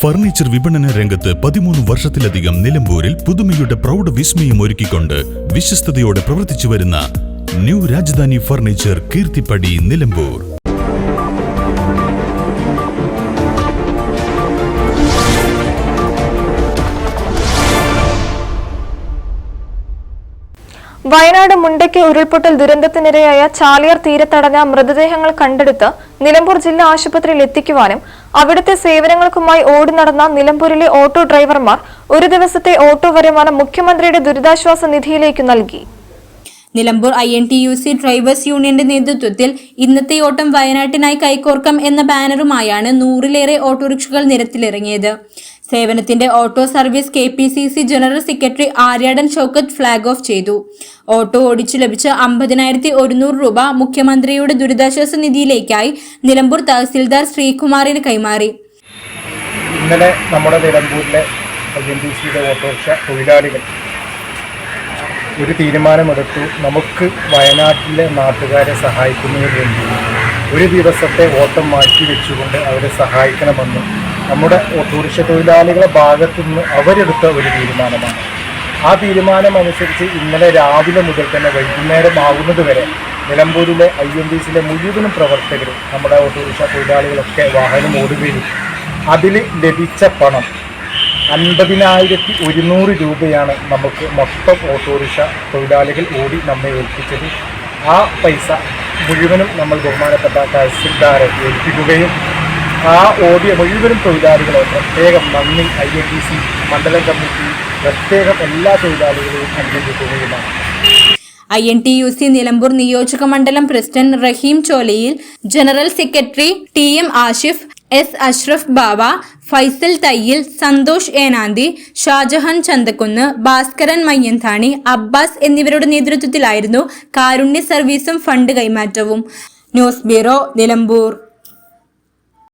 Furniture വിപണന രംഗത്ത് പതിമൂന്ന് വർഷത്തിലധികം നിലമ്പൂരിൽ പുതുമയുടെ പ്രൗഢ വിസ്മയം ഒരുക്കിക്കൊണ്ട് വിശ്വസ്തയോടെ പ്രവർത്തിച്ചു വരുന്ന ന്യൂ രാജധാനി ഫർണിച്ചർ കീർത്തിപ്പടി നിലമ്പൂർ. വയനാട് മുണ്ടയ്ക്ക് ഉരുൾപൊട്ടൽ ദുരന്തത്തിനിരയായ ചാലിയാർ തീരത്തടഞ്ഞ മൃതദേഹങ്ങൾ കണ്ടെടുത്ത് നിലമ്പൂർ ജില്ലാ ആശുപത്രിയിൽ എത്തിക്കുവാനും അവിടുത്തെ സേവനങ്ങൾക്കുമായി ഓടി നടന്ന നിലമ്പൂരിലെ ഓട്ടോ ഡ്രൈവർമാർ ഒരു ദിവസത്തെ ഓട്ടോ വരുമാനം മുഖ്യമന്ത്രിയുടെ ദുരിതാശ്വാസ നിധിയിലേക്ക് നൽകി. Nilambur I N T U C drivers യൂണിയന്റെ നേതൃത്വത്തിൽ ഇന്നത്തെ ഓട്ടം വയനാട്ടിനായി കൈകോർക്കം എന്ന ബാനറുമായാണ് നൂറിലേറെ ഓട്ടോറിക്ഷകൾ നിരത്തിലിറങ്ങിയത്. സേവനത്തിന്റെ auto service K P C C general secretary Aryadan Shoukath flag off ചെയ്തു. ഓട്ടോ ഓടിച്ചു ലഭിച്ച അമ്പതിനായിരത്തി ഒരുന്നൂറ് രൂപ മുഖ്യമന്ത്രിയുടെ ദുരിതാശ്വാസ നിധിയിലേക്കായി നിലമ്പൂർ തഹസിൽദാർ ശ്രീകുമാറിന് കൈമാറി. ഇന്നലെ നമ്മുടെ നിലമ്പൂരിലെ ഓട്ടോറിക്ഷ തൊഴിലാളികൾ ഒരു തീരുമാനമെടുത്തു. നമുക്ക് വയനാട്ടിലെ നാട്ടുകാരെ സഹായിക്കുന്നതിന് വേണ്ടി ഒരു ദിവസത്തെ ഓട്ടം മാറ്റി വെച്ചുകൊണ്ട് അവരെ സഹായിക്കണമെന്ന് നമ്മുടെ ഓട്ടോറിക്ഷ തൊഴിലാളികളെ ഭാഗത്തു നിന്ന് അവരെടുത്ത ഒരു തീരുമാനമാണ്. ആ തീരുമാനം അനുസരിച്ച് ഇന്നലെ രാവിലെ മുതൽ തന്നെ വൈകുന്നേരം ആകുന്നത് വരെ നിലമ്പൂരിലെ ഐ എൻ ഡി സിയിലെ മുഴുവനും പ്രവർത്തകരും നമ്മുടെ ഓട്ടോറിക്ഷ തൊഴിലാളികളൊക്കെ വാഹനം ഓടുകയും അതിൽ ലഭിച്ച പണം അൻപതിനായിരത്തി ഒരുന്നൂറ് രൂപയാണ് നമുക്ക് മൊത്തം ഓട്ടോറിക്ഷ തൊഴിലാളികൾ ഓടി നമ്മെ ഏൽപ്പിച്ചത്. ആ പൈസ മുഴുവനും നമ്മൾ ബഹുമാനപ്പെട്ട തഹസിൽദാരെ ഏൽപ്പിക്കുകയും ആ ഓടിയ മുഴുവനും തൊഴിലാളികളെ പ്രത്യേകം നന്ദി ഐ എൻ ടി സി മണ്ഡലം കമ്മിറ്റി പ്രത്യേകം എല്ലാ തൊഴിലാളികളെയും അംഗീകരിക്കുകയുമാണ് I N T U C Nilambur നിയോജക മണ്ഡലം president Raheem Cholayil general secretary T M Ashif S Ashraf Baba Faisal Thayyil Santhosh Enanthi Shajahan Chanthakkunnu Bhaskaran Mayyanthani Abbas എന്നിവരുടെ നേതൃത്വത്തിലായിരുന്നു കാരുണ്യ സർവീസും ഫണ്ട് കൈമാറ്റവും. News bureau Nilambur.